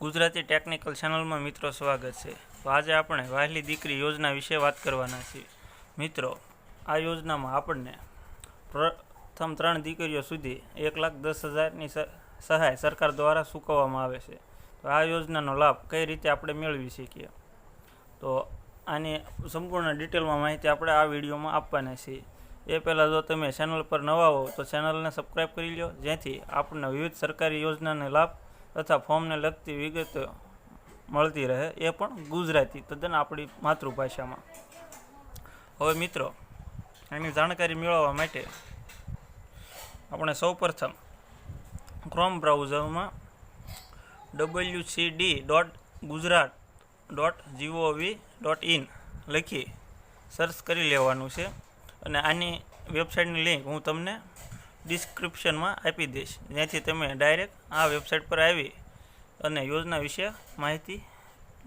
Gujarati technical ચેનલમાં મિત્રો સ્વાગત છે. તો આજે આપણે વહાલી દીકરી યોજના વિશે વાત કરવાના છીએ. મિત્રો, આ યોજનામાં આપણને પ્રથમ ત્રણ દીકરીઓ સુધી એક લાખ દસ હજારની સહાય સરકાર દ્વારા ચૂકવવામાં આવે છે. તો આ યોજનાનો લાભ કઈ રીતે આપણે મેળવી શકીએ? તો આની સંપૂર્ણ ડિટેલમાં માહિતી આપણે આ વિડીયોમાં આપવાના છીએ. એ પહેલાં જો તમે ચેનલ પર નવા હો તો ચેનલને સબસ્ક્રાઈબ કરી લો જેથી આપણને વિવિધ સરકારી યોજનાને લાભ તથા ફોર્મને લગતી વિગતો મળતી રહે એ પણ ગુજરાતી તદ્દન આપણી માતૃભાષામાં. હવે મિત્રો, એની જાણકારી મેળવવા માટે આપણે સૌપ્રથમ ક્રોમ બ્રાઉઝરમાં W C D dot Gujarat dot gov dot in લખી સર્ચ કરી લેવાનું છે. અને આની વેબસાઇટની લિંક હું તમને ડિસ્ક્રિપ્શનમાં આપી દઈશ. જ્યાંથી તમે ડાયરેક્ટ આ વેબસાઇટ પર આવી અને યોજના વિશે માહિતી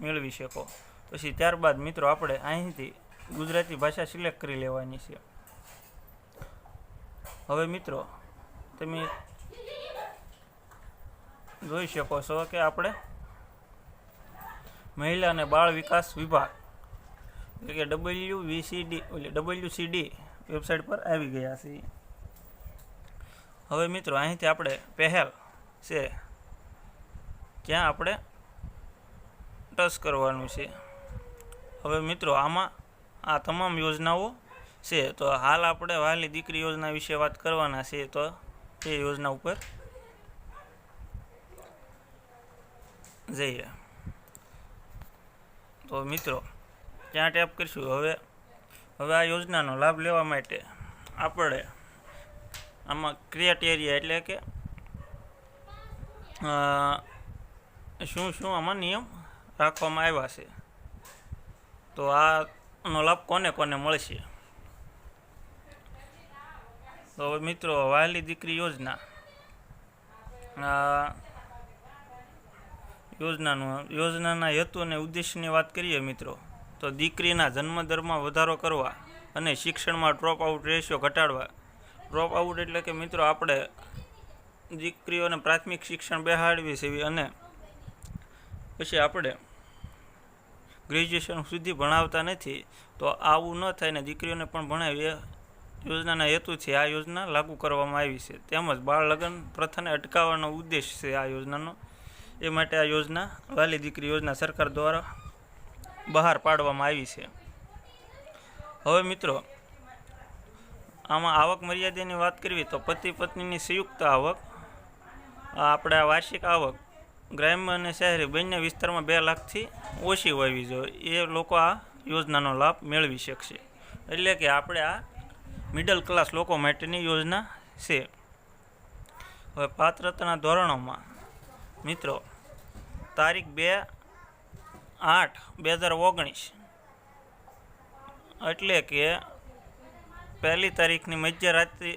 મેળવી શકો. પછી ત્યારબાદ મિત્રો આપણે અહીંથી ગુજરાતી ભાષા સિલેક્ટ કરી લેવાની છે. હવે મિત્રો, તમે જોઈ શકો છો કે આપણે મહિલા અને બાળ વિકાસ વિભાગ, એટલે કે ડબલ્યુ વીસીડી એટલે ડબલ્યુ સીડી વેબસાઇટ પર આવી ગયા છીએ. હવે મિત્રો, અહીંથી આપણે પહેલ છે. ક્યાં આપણે ટચ કરવાનું છે? હવે મિત્રો, આમાં આ તમામ યોજનાઓ છે. તો હાલ આપણે વાલી દીકરી યોજના વિશે વાત કરવાના છે. તો તે યોજના ઉપર જઈએ. તો મિત્રો ત્યાં ટેપ કરીશું? હવે હવે આ યોજનાનો લાભ લેવા માટે આપણે આમાં ક્રિએટેરિયા એટલે કે શું શું આમાં નિયમ રાખવામાં આવ્યા છે? તો આનો લાભ કોને કોને મળશે? તો મિત્રો વહાલી દીકરી યોજના. યોજનાનું, યોજનાના હેતુ અને ઉદ્દેશની વાત કરીએ મિત્રો, તો દીકરીના જન્મદરમાં વધારો કરવા અને શિક્ષણમાં ડ્રોપ આઉટ રેશિયો ઘટાડવા ડ્રોપ આઉટ એટલે કે મિત્રો આપણે દીકરીઓને પ્રાથમિક શિક્ષણ બેહાડવી છે અને પછી આપણે ગ્રેજ્યુએશન સુધી ભણાવતા નથી, તો આવું ન થાય ને દીકરીઓને પણ ભણાવી, એ યોજનાના હેતુથી આ યોજના લાગુ કરવામાં આવી છે. તેમજ બાળ લગ્ન પ્રથાને અટકાવવાનો ઉદ્દેશ છે આ યોજનાનો. એ માટે આ યોજના વાલી દીકરી યોજના સરકાર દ્વારા બહાર પાડવામાં આવી છે. હવે મિત્રો આમાં આવક મર્યાદાની વાત કરવી તો પતિ પત્નીની સંયુક્ત આવક આપણે વાર્ષિક આવક, ગ્રામ્ય અને શહેરી બંને વિસ્તારમાં બે લાખથી ઓછી હોવી જોઈએ. એ લોકો આ યોજનાનો લાભ મેળવી શકશે. એટલે કે આપણે આ મિડલ ક્લાસ લોકો માટેની યોજના છે. હવે પાત્રતાના ધોરણોમાં, મિત્રો, તારીખ બે આઠ બે હજાર ઓગણીસ, એટલે કે પહેલી તારીખની મધ્યરાત્રિ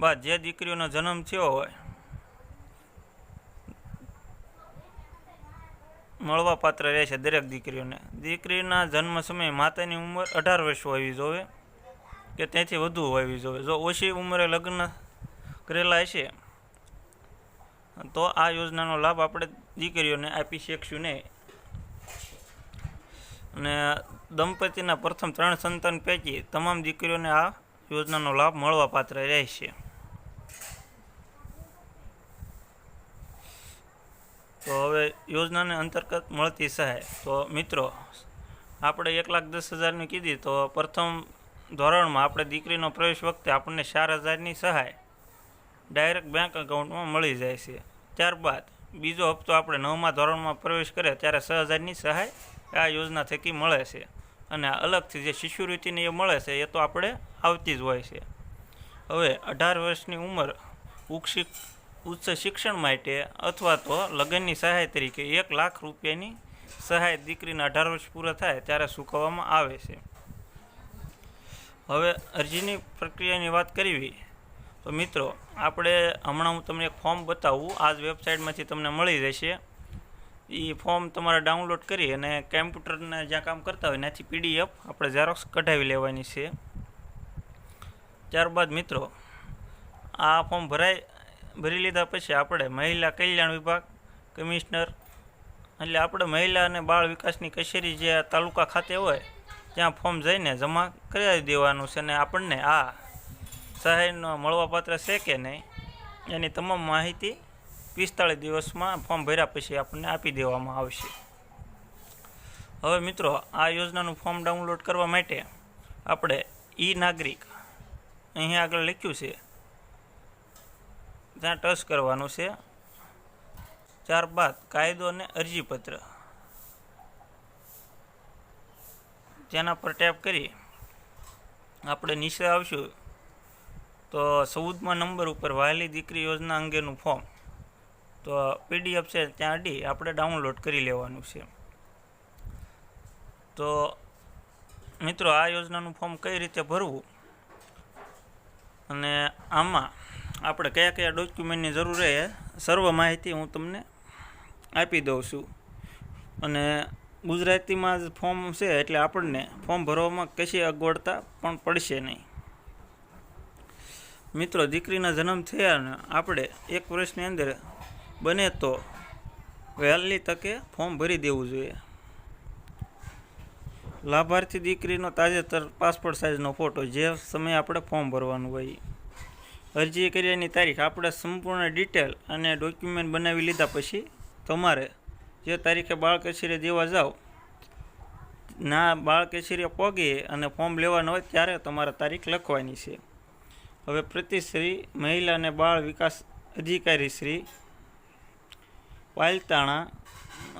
બાદ જે દીકરીઓનો જન્મ થયો હોય, મળવા પાત્ર રહેશે દરેક દીકરીઓને. દીકરીના જન્મ સમયે માતાની ઉંમર અઢાર વર્ષ હોવી જોઈએ કે તેથી વધુ હોવી જોઈએ જો ઓછી ઉંમરે લગ્ન કરેલા હશે, તો આ યોજનાનો લાભ આપણે દીકરીઓને આપી શકશું નહીં. અને દંપતીના પ્રથમ ત્રણ સંતાન પૈકી તમામ દીકરીઓને આ યોજનાનો લાભ મળવા પાત્ર રહેશે. તો હવે યોજનાને અંતર્ગત મળતી સહાય. તો મિત્રો, આપણે એક લાખ દસ હજારની કીધી, તો પ્રથમ ધોરણમાં આપણે દીકરીનો પ્રવેશ વખતે આપણને ચાર હજારની સહાય ડાયરેક્ટ બેંક એકાઉન્ટમાં મળી જાય છે. ત્યારબાદ બીજો હપ્તો આપણે નવમા ધોરણમાં પ્રવેશ કરે ત્યારે છ હજારની સહાય આ યોજના થકી મળે છે. અને અલગથી જે શિષ્યવૃત્તિની એ મળે છે, એ તો આપણે આવતી જ હોય છે. હવે અઢાર વર્ષની ઉંમર ઉક્ષિક ઉચ્ચ શિક્ષણ માટે અથવા તો લગ્નની સહાય તરીકે એક લાખ રૂપિયાની સહાય દીકરીના અઢાર વર્ષ પૂરા થાય ત્યારે ચૂકવવામાં આવે છે. હવે અરજીની પ્રક્રિયાની વાત કરવી, તો મિત્રો, આપણે હમણાં હું તમને એક ફોર્મ બતાવું, આ જ વેબસાઇટમાંથી તમને મળી જશે એ ફોર્મ તમારે ડાઉનલોડ કરી અને કમ્પ્યુટરને જ્યાં કામ કરતા હોય ત્યાંથી પીડીએફ આપણે ઝેરોક્સ કઢાવી લેવાની છે. ત્યારબાદ મિત્રો, આ ફોર્મ ભરાય, ભરી લીધા પછી આપણે મહિલા કલ્યાણ વિભાગ, કમિશનર, એટલે આપણે મહિલા અને બાળ વિકાસની કચેરી જે તાલુકા ખાતે હોય, ત્યાં ફોર્મ જઈને જમા કરાવી દેવાનું છે અને આપણને આ સહાયનો મળવાપાત્ર છે કે નહીં, એની તમામ માહિતી પિસ્તાળીસ દિવસમાં ફોર્મ ભર્યા પછી આપણને આપી દેવામાં આવશે. હવે મિત્રો, આ યોજનાનું ફોર્મ ડાઉનલોડ કરવા માટે આપણે ઈ નાગરિક અહીંયા આગળ લખ્યું છે. ત્યાં ટચ કરવાનું છે. ત્યારબાદ કાયદો અને અરજીપત્ર. તેના પર ટેપ કરી આપણે નીચે આવશું. તો ચૌદમાં નંબર ઉપર વહાલી દીકરી યોજના અંગેનું ફોર્મ. તો પીડીએફ છે ત્યાં અડી આપણે ડાઉનલોડ કરી લેવાનું છે. તો મિત્રો આ યોજનાનું ફોર્મ કઈ રીતે ભરવું? અને આમાં આપણે કયા કયા ડોક્યુમેન્ટની જરૂર રહે સર્વ માહિતી હું તમને આપી દઉં છું. અને ગુજરાતીમાં જ ફોર્મ છે એટલે આપણને ફોર્મ ભરવામાં કશી અગવડતા પણ પડશે નહીં. મિત્રો દીકરીના જન્મ થયાને આપણે એક વર્ષની અંદર બને તો વહેલી તકે ફોર્મ ભરી દેવું જોઈએ. લાભાર્થી દીકરીનો તાજેતર પાસપોર્ટ સાઇઝનો ફોટો જે સમયે આપણે ફોર્મ ભરવાનું હોય. અરજી કર્યાની તારીખ આપણે સંપૂર્ણ ડિટેલ અને ડોક્યુમેન્ટ બનાવી લીધા પછી તમારે જે તારીખે બાળ કચેરીએ દેવા જાઓ ના બાળ કચેરીએ પગે અને ફોર્મ લેવાનું હોય ત્યારે તમારે તારીખ લખવાની છે. હવે પ્રતિશ્રી, મહિલા અને બાળ વિકાસ અધિકારી શ્રી પાલતાણા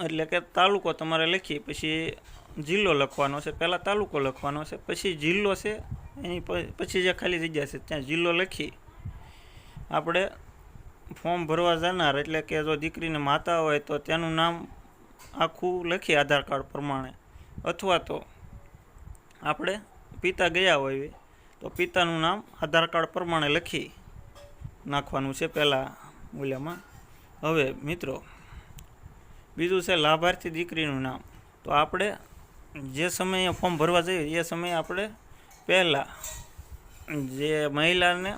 એટલે કે તાલુકો તમારે લખી પછી જિલ્લો લખવાનો છે, પહેલાં તાલુકો લખવાનો છે, પછી જિલ્લો છે, એની પછી જે ખાલી જગ્યા છે, ત્યાં જિલ્લો લખી આપણે ફોર્મ ભરવા જનાર, એટલે કે જો દીકરીને માતા હોય તો તેનું નામ આખું લખી આધાર કાર્ડ પ્રમાણે. અથવા તો આપણે પિતા ગયા હોય તો પિતાનું નામ આધાર કાર્ડ પ્રમાણે લખી નાખવાનું છે પહેલાં મૂલ્યમાં. હવે મિત્રો બીજું છે લાભાર્થી દીકરીનું નામ. તો આપણે જે સમયે ફોર્મ ભરવા જઈએ, એ સમયે આપણે પહેલાં જે મહિલાને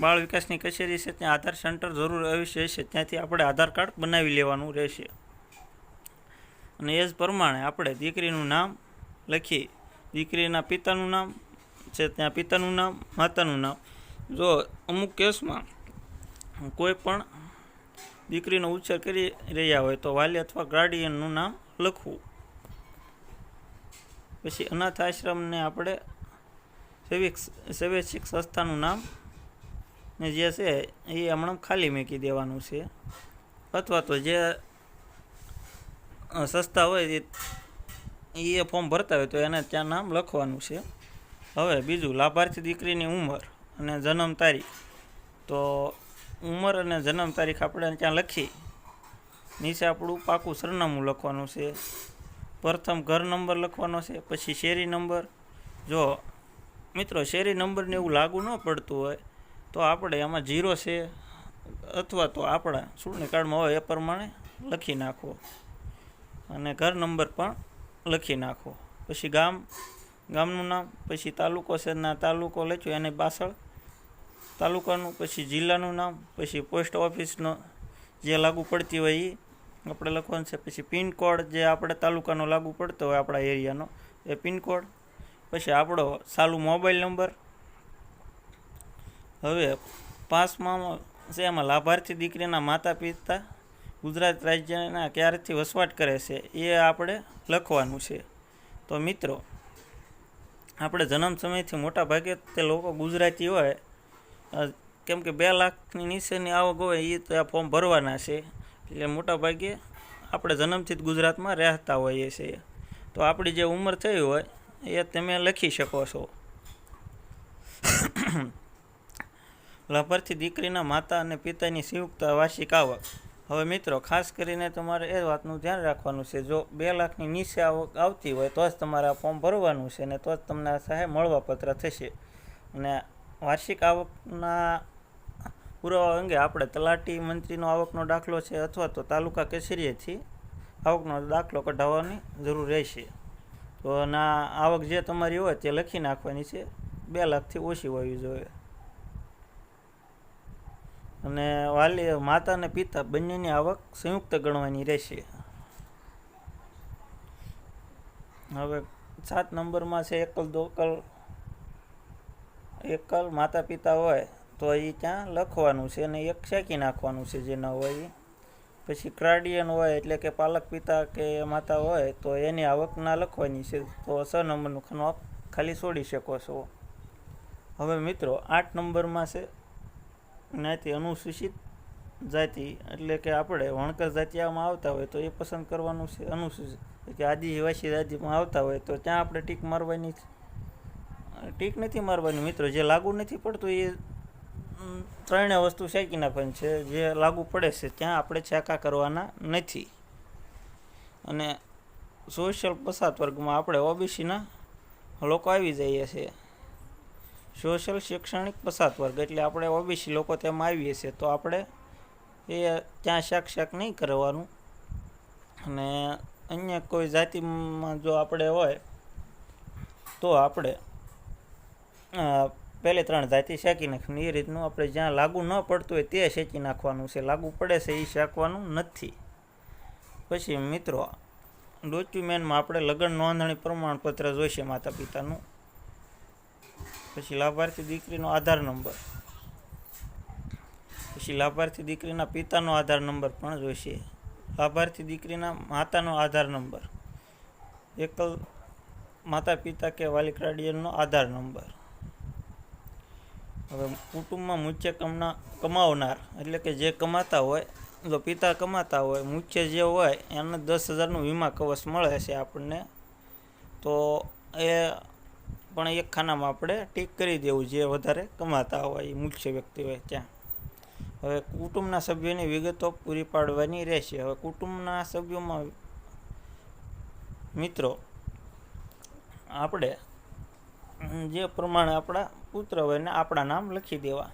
બાળ વિકાસની કચેરી છે, ત્યાં આધાર સેન્ટર જરૂર અવશ્ય છે ત્યાંથી આપણે આધાર કાર્ડ બનાવી લેવાનું રહેશે. અને એ જ પ્રમાણે આપણે દીકરીનું નામ લખી, દીકરીના પિતાનું નામ છે, ત્યાં પિતાનું નામ, માતાનું નામ. જો અમુક કેસમાં કોઈ પણ દીકરીનો ઉછેર કરી રહ્યા હોય તો વાલી અથવા ગાર્ડિયનનું નામ લખવું. પછી અનાથ આશ્રમને આપણે સેવિક સેવેશિક સંસ્થાનું નામ ને જે છે એ હમણાં ખાલી મૂકી દેવાનું છે. અથવા તો જે સંસ્થા હોય એ ફોર્મ ભરતા હોય તો એને ત્યાં નામ લખવાનું છે. હવે બીજું, લાભાર્થી દીકરીની ઉંમર અને જન્મ તારીખ. તો ઉંમર અને જન્મ તારીખ આપણે ત્યાં લખી. નીચે આપણું પાકું સરનામું લખવાનું છે. પ્રથમ ઘર નંબર લખવાનો છે, પછી શેરી નંબર. જો મિત્રો, શેરી નંબરને એવું લાગુ ન પડતું હોય, તો આપણે એમાં જીરો છે, અથવા તો આપણા ચૂંટણી કાર્ડમાં હોય એ પ્રમાણે લખી નાખો. અને ઘર નંબર પણ લખી નાખો. પછી ગામ, ગામનું નામ, પછી તાલુકો છે તાલુકો લખ્યો, એને પાછળ તાલુકાનું, પછી જિલ્લાનું નામ, પછી પોસ્ટ ઓફિસનો જે લાગુ પડતી હોય એ આપણે લખવાનું છે. પછી પિનકોડ જે આપણે તાલુકાનો લાગુ પડતો હોય આપણા એરિયાનો, એ પિનકોડ. પછી આપણો ચાલુ મોબાઈલ નંબર. હવે પાંચમાં છે એમાં લાભાર્થી દીકરીના માતા પિતા ગુજરાત રાજ્યના ક્યારથી વસવાટ કરે છે એ આપણે લખવાનું છે. તો મિત્રો, આપણે જન્મ સમયથી મોટા ભાગે તે લોકો ગુજરાતી હોય કેમ કે બે લાખની નીચેની આવક હોય એ તો આ ફોર્મ ભરવાના છે. એટલે મોટા ભાગે આપણે જન્મથી જ ગુજરાતમાં રહેતા હોઈએ છીએ. તો આપણી જે ઉંમર થઈ હોય, એ તમે લખી શકો છો. લાભાર્થી દીકરીના માતા અને પિતાની સંયુક્ત વાર્ષિક આવક. હવે મિત્રો, ખાસ કરીને તમારે એ વાતનું ધ્યાન રાખવાનું છે. જો બે લાખની નીચે આવક આવતી હોય, તો જ તમારે આ ફોર્મ ભરવાનું છે ને તો જ તમને સહાય મળવાપત્ર થશે. અને વાર્ષિક આવકના પુરાવા અંગે આપણે તલાટી મંત્રીનો આવકનો દાખલો છે અથવા તો તાલુકા કચેરીએથી આવકનો દાખલો કઢાવવાની જરૂર રહેશે. તો ના, આવક જે તમારી હોય તે લખી નાખવાની છે. બે લાખથી ઓછી હોવી જોઈએ. અને વાલી માતા અને પિતા બંનેની આવક સંયુક્ત ગણવાની રહેશે. હવે સાત નંબરમાં છે એકલ દોકલ એકલ માતા પિતા હોય, તો એ ત્યાં લખવાનું છે અને એક શેકી નાખવાનું છે જે ન હોય એ પછી ક્રાડિયન હોય એટલે કે પાલક પિતા કે માતા હોય, તો એની આવક ના લખવાની છે. તો છ નંબરનું ખાનું આપ ખાલી છોડી શકો છો. હવે મિત્રો, આઠ નંબરમાં છે. જ્ઞાતિ અનુસૂચિત જાતિ એટલે કે આપણે વણકર જાતિયામાં આવતા હોય તો એ પસંદ કરવાનું છે અનુસૂચિત. કે આદિવાસી જાતિમાં આવતા હોય તો ત્યાં આપણે ટીક મારવાની છે. ટીક નથી મારવાની મિત્રો, જે લાગુ નથી પડતું એ ત્રણેય વસ્તુ શેકી નાખવાની છે, જે લાગુ પડે છે ત્યાં આપણે ચાકા કરવાના નથી. અને સોશિયલ પસાત વર્ગમાં આપણે ઓબીસીના લોકો આવી જઈએ છીએ. સોશિયલ શૈક્ષણિક પસાત વર્ગ એટલે આપણે ઓબીસી લોકો તેમાં આવીએ છીએ તો આપણે એ ત્યાં શાક શાક નહીં કરવાનું. અને અન્ય કોઈ જાતિમાં જો આપણે હોય તો આપણે પહેલી ત્રણ જાતિ શેકી નાખવાની એ રીતનું આપણે જ્યાં લાગુ ન પડતું હોય તે શેકી નાખવાનું છે. લાગુ પડે છે એ શેકવાનું નથી. પછી મિત્રો ડોક્યુમેન્ટમાં આપણે લગ્ન નોંધણી પ્રમાણપત્ર જોઈશે માતા પિતાનું પછી લાભાર્થી દીકરીનો આધાર નંબર. પછી લાભાર્થી દીકરીના પિતાનો આધાર નંબર પણ જોઈશે. લાભાર્થી દીકરીના માતાનો આધાર નંબર. એકલ માતા પિતા કે વાલી ક્રાડિયનનો આધાર નંબર. હવે કુટુંબમાં મુખ્ય કમના કમાવનાર, એટલે કે જે કમાતા હોય, જો પિતા કમાતા હોય, મુખ્ય જે હોય, એને દસ હજારનું વીમા કવચ મળે છે આપણને. તો એ પણ એક ખાનામાં આપણે ટીક કરી દેવું, જે વધારે કમાતા હોય, એ મુખ્ય વ્યક્તિ હોય ત્યાં. હવે કુટુંબના સભ્યોની વિગતો પૂરી પાડવાની રહેશે. હવે કુટુંબના સભ્યોમાં મિત્રો, આપણે જે પ્રમાણે આપણા પુત્ર હોય ને આપણા નામ લખી દેવા.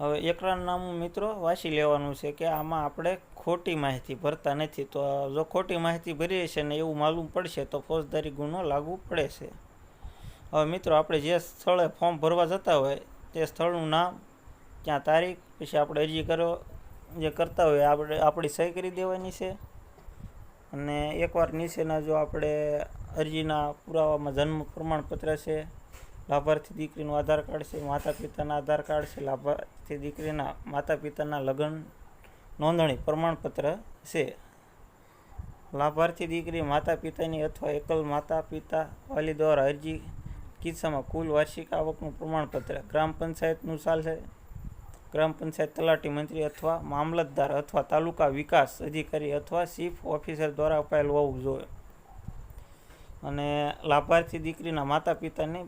હવે એકરા નામ મિત્રો વાંચી લેવાનું છે કે આમાં આપણે ખોટી માહિતી ભરતા નથી. તો જો ખોટી માહિતી ભરીએ છે ને એવું માલુમ પડશે તો ફોજદારી ગુનો લાગુ પડે છે. હવે મિત્રો, આપણે જે સ્થળે ફોર્મ ભરવા જતા હોય, તે સ્થળનું નામ, ક્યાં તારીખ, પછી આપણે અરજી કરો, જે કરતા હોય, આપણે આપણી સહી કરી દેવાની છે. અને એકવાર નીચેના જો આપણે અરજીના પુરાવામાં જન્મ પ્રમાણપત્ર છે લાભાર્થી દીકરીનું આધાર કાર્ડ છે માતા પિતાના આધાર કાર્ડ છે, લાભાર્થી દીકરીના માતા પિતાના લગ્ન નોંધણી પ્રમાણપત્ર છે. લાભાર્થી દીકરી માતા પિતાની અથવા એકલ માતા પિતા વાલી દ્વારા અરજી કિસ્સામાં કુલ વાર્ષિક આવકનું પ્રમાણપત્ર ગ્રામ પંચાયતનું ચાલશે ગ્રામ પંચાયત તલાટી મંત્રી અથવા મામલતદાર અથવા તાલુકા વિકાસ અધિકારી અથવા ચીફ ઓફિસર દ્વારા અપાયેલ હોવું જોઈએ. અને લાભાર્થી દીકરીના માતા પિતાની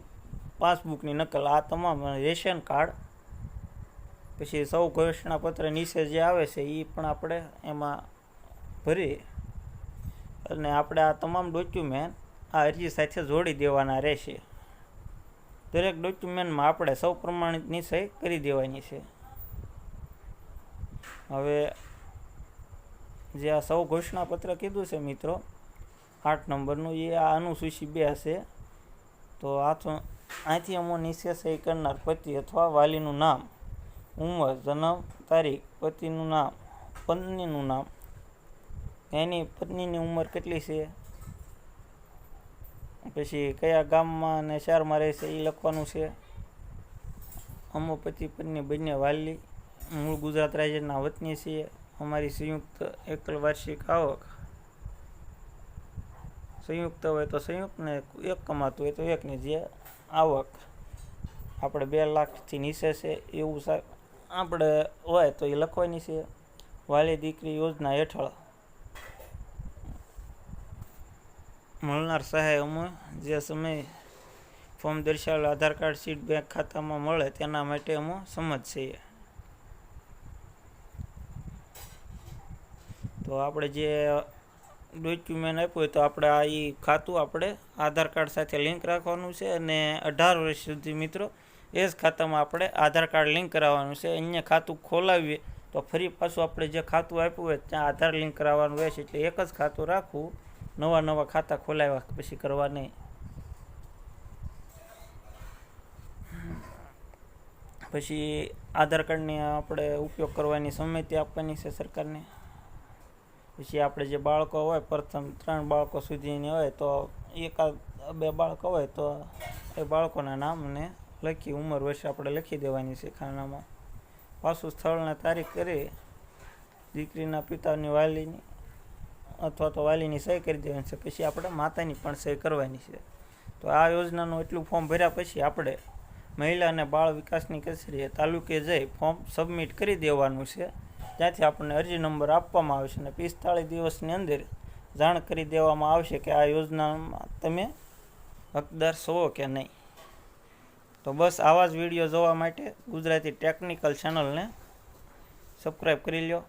પાસબુકની નકલ, આ તમામ રેશન કાર્ડ, પછી સૌ ઘોષણાપત્ર નીચે જે આવે છે એ પણ આપણે એમાં ભરી અને આપણે આ તમામ ડોક્યુમેન્ટ આ અરજી સાથે જોડી દેવાના રહેશે. દરેક ડોક્યુમેન્ટમાં આપણે સૌ પ્રમાણિત નિશ્ચય કરી દેવાની છે. હવે જે આ સૌ ઘોષણાપત્ર કીધું છે મિત્રો, આઠ નંબરનું એ આ અનુસૂચિ બે હશે. તો આ અહીંથી અમો નિશ્ચય સહી કરનાર પતિ અથવા વાલીનું નામ. ઉંમર, જન્મ તારીખ, પતિનું નામ, પત્નીનું નામ. એની પત્નીની ઉંમર કેટલી છે? પછી કયા ગામમાં અને શહેરમાં રહે છે એ લખવાનું છે. અમો પતિ, પત્ની બંને વાલી. મૂળ ગુજરાત રાજ્યના વતની છીએ. અમારી સંયુક્ત એકલ વાર્ષિક આવક. સંયુક્ત હોય તો સંયુક્ત એક કમાતું હોય તો એકને જે આવક આપણે બે લાખથી નીચે છે, એવું આપણે હોય તો એ લખવાની છે, વાલી દીકરી યોજના હેઠળ. મળનાર સહાય અમે જે સમય ફોર્મ દર્શાવેલ આધાર કાર્ડ, સીટ, બેંક ખાતામાં મળે તેના માટે અમે સમજ છીએ તો આપણે જે ડોક્યુમેન્ટ આપ્યું હોય તો આપણે આ એ ખાતું આપણે આધાર કાર્ડ સાથે લિંક રાખવાનું છે અને અઢાર વર્ષ સુધી મિત્રો એ જ ખાતામાં આપણે આધાર કાર્ડ લિંક કરાવવાનું છે. અહીંયા ખાતું ખોલાવીએ તો ફરી પાછું આપણે જે ખાતું આપ્યું હોય ત્યાં આધાર લિંક કરાવવાનું રહેશે. એટલે એક જ ખાતું રાખવું, નવા નવા ખાતા ખોલાવ્યા પછી કરવા નહીં. પછી આધાર કાર્ડની આપણે ઉપયોગ કરવાની સંમતિ આપવાની છે સરકારને. પછી આપણે જે બાળકો હોય, પ્રથમ ત્રણ બાળકો સુધીની હોય, તો એકાદ બે બાળકો હોય, તો એ બાળકોના નામને લખી ઉંમર વર્ષ આપણે લખી દેવાની છે ખાનામાં. પાછું સ્થળને તારીખ કરી દીકરીના પિતાની વાલીની અથવા તો વાલીની સહી કરી દેવાની છે. પછી આપણે માતાની પણ સહી કરવાની છે. તો આ યોજનાનું એટલું ફોર્મ ભર્યા પછી આપણે મહિલા અને બાળ વિકાસની કચેરીએ તાલુકે જઈ ફોર્મ સબમિટ કરી દેવાનું છે. ત્યાંથી આપણને અરજી નંબર આપવામાં આવશે અને પિસ્તાળીસ દિવસની અંદર જાણ કરી દેવામાં આવશે કે આ યોજનામાં તમે હકદાર છો કે નહીં. તો બસ આવા જ વીડિયો જોવા માટે ગુજરાતી ટેકનિકલ ચેનલને સબસ્ક્રાઈબ કરી લ્યો.